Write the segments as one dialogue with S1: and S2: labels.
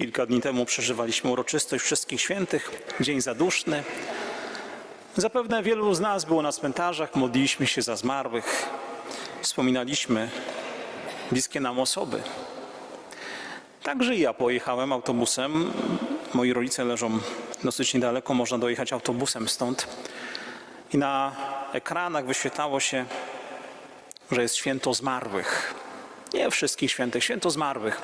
S1: Kilka dni temu przeżywaliśmy uroczystość Wszystkich Świętych, Dzień Zaduszny. Zapewne wielu z nas było na cmentarzach, modliliśmy się za zmarłych, wspominaliśmy bliskie nam osoby. Także ja pojechałem autobusem. Moi rodzice leżą dosyć niedaleko, można dojechać autobusem stąd. I na ekranach wyświetlało się, że jest święto zmarłych. Nie wszystkich świętych, święto zmarłych.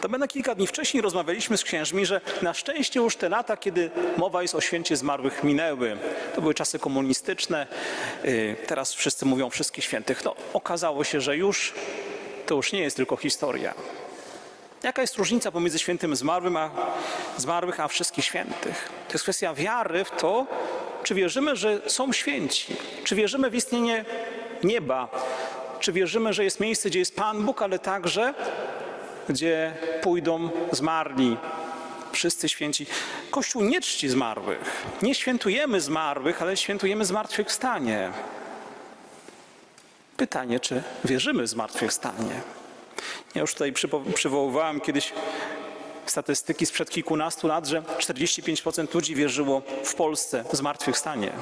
S1: To będę kilka dni wcześniej rozmawialiśmy z księżmi, że na szczęście już te lata, kiedy mowa jest o święcie zmarłych, minęły. To były czasy komunistyczne. Yy, Teraz wszyscy mówią o wszystkich świętych. No, okazało się, że już to już nie jest tylko historia. Jaka jest różnica pomiędzy świętym zmarłym a, zmarłych, a wszystkich świętych? To jest kwestia wiary w to, czy wierzymy, że są święci, czy wierzymy w istnienie nieba, czy wierzymy, że jest miejsce, gdzie jest Pan Bóg, ale także gdzie pójdą zmarli, wszyscy święci. Kościół nie czci zmarłych. Nie świętujemy zmarłych, ale świętujemy zmartwychwstanie. Pytanie, czy wierzymy w zmartwychwstanie? Ja już tutaj przywoływałem kiedyś statystyki sprzed kilkunastu lat, że 45% ludzi wierzyło w Polsce w zmartwychwstanie.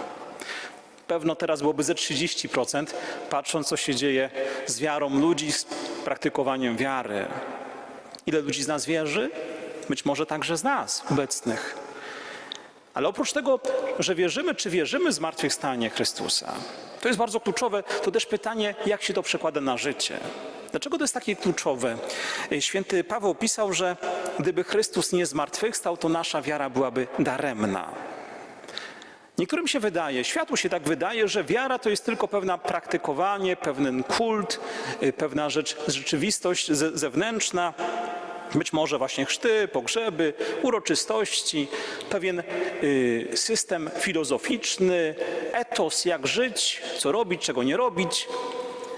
S1: Pewno teraz byłoby ze 30%, patrząc co się dzieje z wiarą ludzi, z praktykowaniem wiary. Ile ludzi z nas wierzy? Być może także z nas obecnych. Ale oprócz tego, że wierzymy, czy wierzymy w zmartwychwstanie Chrystusa, to jest bardzo kluczowe, to też pytanie, jak się to przekłada na życie. Dlaczego to jest takie kluczowe? Święty Paweł pisał, że gdyby Chrystus nie zmartwychwstał, to nasza wiara byłaby daremna. Niektórym się wydaje, światu się tak wydaje, że wiara to jest tylko pewne praktykowanie, pewien kult, y, pewna rzecz, rzeczywistość ze- zewnętrzna. Być może właśnie chrzty, pogrzeby, uroczystości, pewien y, system filozoficzny, etos, jak żyć, co robić, czego nie robić,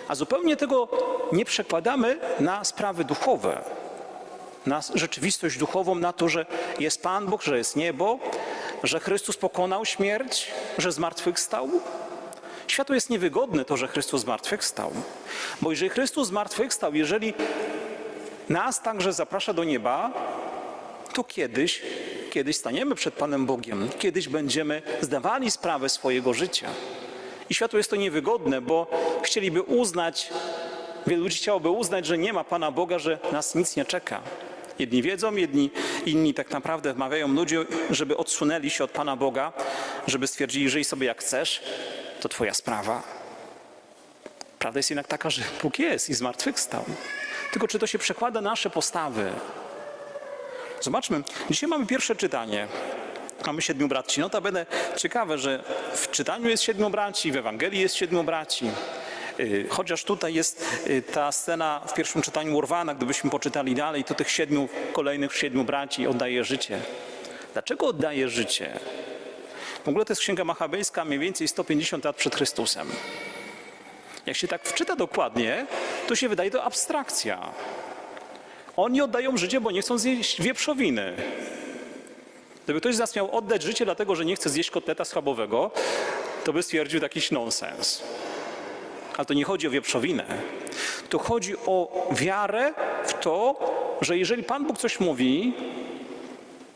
S1: a zupełnie tego nie przekładamy na sprawy duchowe, na rzeczywistość duchową, na to, że jest Pan Bóg, że jest niebo, że Chrystus pokonał śmierć, że zmartwychwstał. Światu jest niewygodne to, że Chrystus zmartwychwstał. Bo jeżeli Chrystus zmartwychwstał, jeżeli nas także zaprasza do nieba, to kiedyś, kiedyś staniemy przed Panem Bogiem, kiedyś będziemy zdawali sprawę swojego życia. I światu jest to niewygodne, bo chcieliby uznać, wielu ludzi chciałoby uznać, że nie ma Pana Boga, że nas nic nie czeka. Jedni wiedzą, jedni, inni tak naprawdę wmawiają ludzi, żeby odsunęli się od Pana Boga, żeby stwierdzili, żyj sobie jak chcesz, to Twoja sprawa. Prawda jest jednak taka, że Bóg jest i zmartwychwstał. Tylko czy to się przekłada na nasze postawy? Zobaczmy, dzisiaj mamy pierwsze czytanie. Mamy siedmiu braci. Notabene ciekawe, że w czytaniu jest siedmiu braci, w Ewangelii jest siedmiu braci. Y, Chociaż tutaj jest y, ta scena w pierwszym czytaniu urwana, gdybyśmy poczytali dalej, to tych siedmiu, kolejnych siedmiu braci oddaje życie. Dlaczego oddaje życie? W ogóle to jest Księga Machabejska mniej więcej 150 lat przed Chrystusem. Jak się tak wczyta dokładnie, to się wydaje to abstrakcja. Oni oddają życie, bo nie chcą zjeść wieprzowiny. Gdyby ktoś z nas miał oddać życie dlatego, że nie chce zjeść kotleta schabowego, to by stwierdził jakiś nonsens. Ale to nie chodzi o wieprzowinę. To chodzi o wiarę w to, że jeżeli Pan Bóg coś mówi,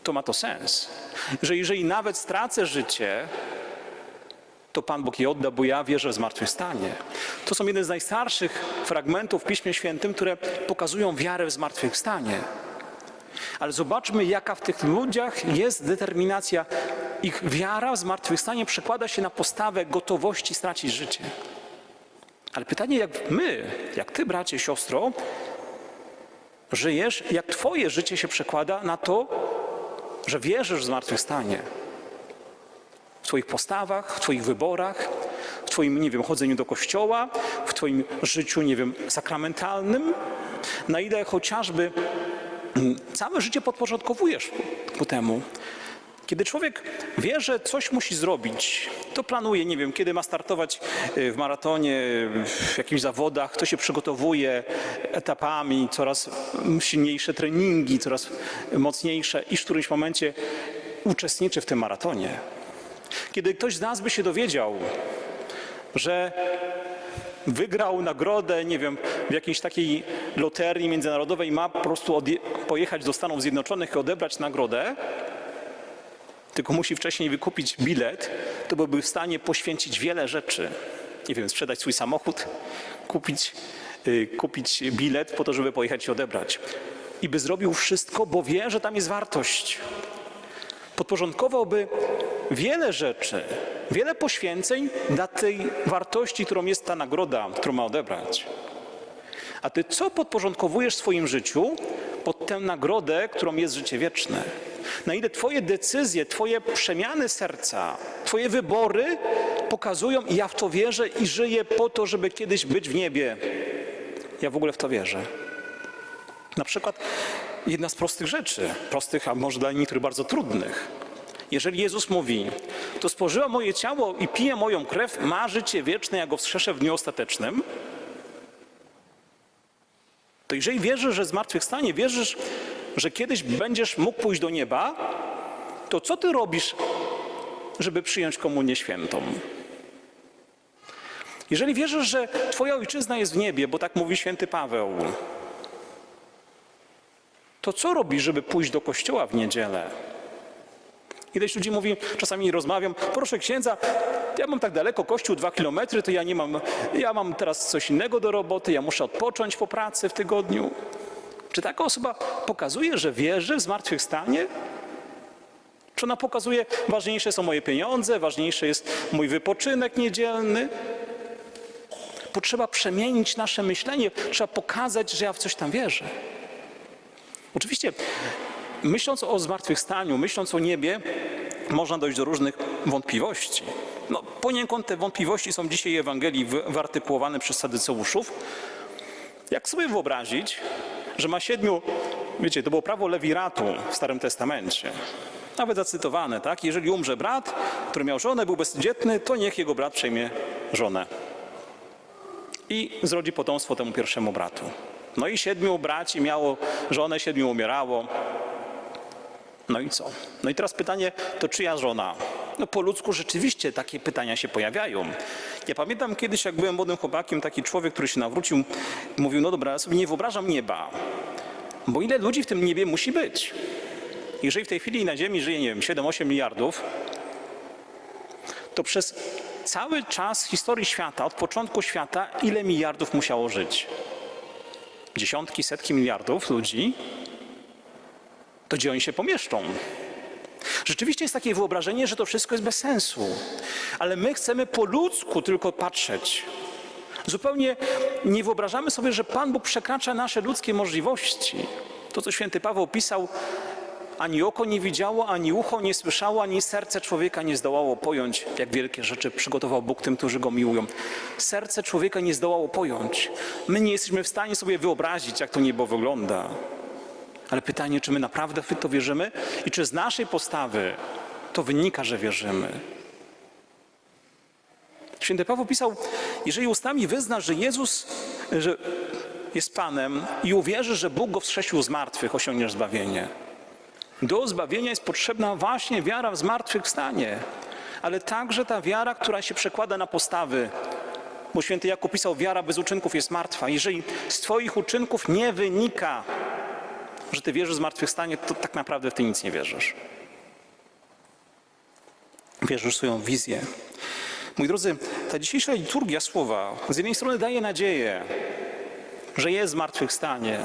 S1: to ma to sens. Że jeżeli nawet stracę życie, to Pan Bóg je odda, bo ja wierzę w zmartwychwstanie. To są jeden z najstarszych fragmentów w Piśmie Świętym, które pokazują wiarę w zmartwychwstanie. Ale zobaczmy, jaka w tych ludziach jest determinacja. Ich wiara w zmartwychwstanie przekłada się na postawę gotowości stracić życie. Ale pytanie, jak my, jak ty, bracie, siostro, żyjesz, jak twoje życie się przekłada na to, że wierzysz w zmartwychwstanie. Twoich postawach, w twoich wyborach, w twoim, nie wiem, chodzeniu do kościoła, w twoim życiu, nie wiem, sakramentalnym, na ile chociażby całe życie podporządkowujesz ku temu. Kiedy człowiek wie, że coś musi zrobić, to planuje, nie wiem, kiedy ma startować y, w maratonie, w jakichś zawodach, to się przygotowuje etapami, coraz silniejsze treningi, coraz mocniejsze i w którymś momencie uczestniczy w tym maratonie. Kiedy ktoś z nas by się dowiedział, że wygrał nagrodę, nie wiem, w jakiejś takiej loterii międzynarodowej ma po prostu pojechać do Stanów Zjednoczonych i odebrać nagrodę, tylko musi wcześniej wykupić bilet, to byłby w stanie poświęcić wiele rzeczy. Nie wiem, sprzedać swój samochód, kupić, y, kupić bilet po to, żeby pojechać i odebrać. I by zrobił wszystko, bo wie, że tam jest wartość. Podporządkowałby wiele rzeczy, wiele poświęceń dla tej wartości, którą jest ta nagroda, którą ma odebrać. A ty co podporządkowujesz w swoim życiu pod tę nagrodę, którą jest życie wieczne? Na ile twoje decyzje, twoje przemiany serca, twoje wybory pokazują, ja w to wierzę i żyję po to, żeby kiedyś być w niebie. Ja w ogóle w to wierzę. Na przykład jedna z prostych rzeczy, prostych, a może dla niektórych bardzo trudnych. Jeżeli Jezus mówi, to spożywa moje ciało i pije moją krew, ma życie wieczne, ja go wskrzeszę w dniu ostatecznym, to jeżeli wierzysz, że zmartwychwstanie, wierzysz, że kiedyś będziesz mógł pójść do nieba, to co ty robisz, żeby przyjąć komunię świętą? Jeżeli wierzysz, że twoja ojczyzna jest w niebie, bo tak mówi święty Paweł, to co robisz, żeby pójść do kościoła w niedzielę? Ileś ludzi mówi, czasami rozmawiam, proszę księdza, ja mam tak daleko, kościół dwa kilometry, to ja nie mam, ja mam teraz coś innego do roboty, ja muszę odpocząć po pracy w tygodniu. Czy taka osoba pokazuje, że wierzy w zmartwychwstanie? Czy ona pokazuje, ważniejsze są moje pieniądze, ważniejszy jest mój wypoczynek niedzielny? Potrzeba przemienić nasze myślenie, trzeba pokazać, że ja w coś tam wierzę. Oczywiście, myśląc o zmartwychwstaniu, myśląc o niebie, można dojść do różnych wątpliwości. No, poniekąd te wątpliwości są dzisiaj w Ewangelii wy- wyartykułowane przez sadyceuszów. Jak sobie wyobrazić, że ma siedmiu, wiecie, to było prawo lewiratu w Starym Testamencie. Nawet zacytowane, tak? Jeżeli umrze brat, który miał żonę, był bezdzietny, to niech jego brat przejmie żonę i zrodzi potomstwo temu pierwszemu bratu. No i siedmiu braci miało żonę, siedmiu umierało. No i co? No i teraz pytanie, to czyja żona? No po ludzku rzeczywiście takie pytania się pojawiają. Ja pamiętam kiedyś, jak byłem młodym chłopakiem, taki człowiek, który się nawrócił, mówił, no dobra, ja sobie nie wyobrażam nieba, bo ile ludzi w tym niebie musi być? Jeżeli w tej chwili na Ziemi żyje, nie wiem, 7-8 miliardów, to przez cały czas historii świata, od początku świata, ile miliardów musiało żyć? Dziesiątki, setki miliardów ludzi, to gdzie oni się pomieszczą? Rzeczywiście jest takie wyobrażenie, że to wszystko jest bez sensu, ale my chcemy po ludzku tylko patrzeć. Zupełnie nie wyobrażamy sobie, że Pan Bóg przekracza nasze ludzkie możliwości. To, co święty Paweł pisał, ani oko nie widziało, ani ucho nie słyszało, ani serce człowieka nie zdołało pojąć, jak wielkie rzeczy przygotował Bóg tym, którzy go miłują. Serce człowieka nie zdołało pojąć. My nie jesteśmy w stanie sobie wyobrazić, jak to niebo wygląda. Ale pytanie, czy my naprawdę w to wierzymy i czy z naszej postawy to wynika, że wierzymy. Święty Paweł pisał, jeżeli ustami wyznasz, że Jezus że jest Panem i uwierzysz, że Bóg go wskrzesił z martwych, osiągniesz zbawienie. Do zbawienia jest potrzebna właśnie wiara w zmartwychwstanie, ale także ta wiara, która się przekłada na postawy. Bo święty Jakub pisał, wiara bez uczynków jest martwa. Jeżeli z Twoich uczynków nie wynika, że Ty wierzysz w zmartwychwstanie, to tak naprawdę w Ty nic nie wierzysz. Wierzysz w swoją wizję. Moi drodzy, ta dzisiejsza liturgia słowa z jednej strony daje nadzieję, że jest zmartwychwstanie,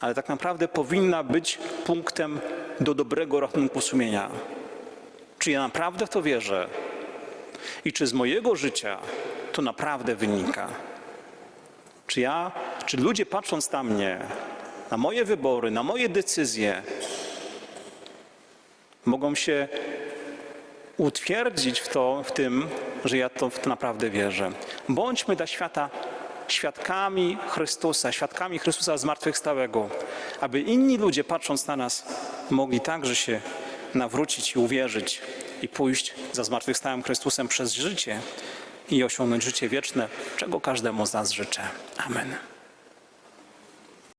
S1: ale tak naprawdę powinna być punktem do dobrego rachunku sumienia. Czy ja naprawdę w to wierzę? I czy z mojego życia to naprawdę wynika? Czy ja, czy ludzie patrząc na mnie, na moje wybory, na moje decyzje, mogą się utwierdzić w, to, w tym, że ja to w to naprawdę wierzę. Bądźmy dla świata świadkami Chrystusa, świadkami Chrystusa zmartwychwstałego, aby inni ludzie, patrząc na nas, mogli także się nawrócić i uwierzyć i pójść za zmartwychwstałym Chrystusem przez życie i osiągnąć życie wieczne, czego każdemu z nas życzę. Amen.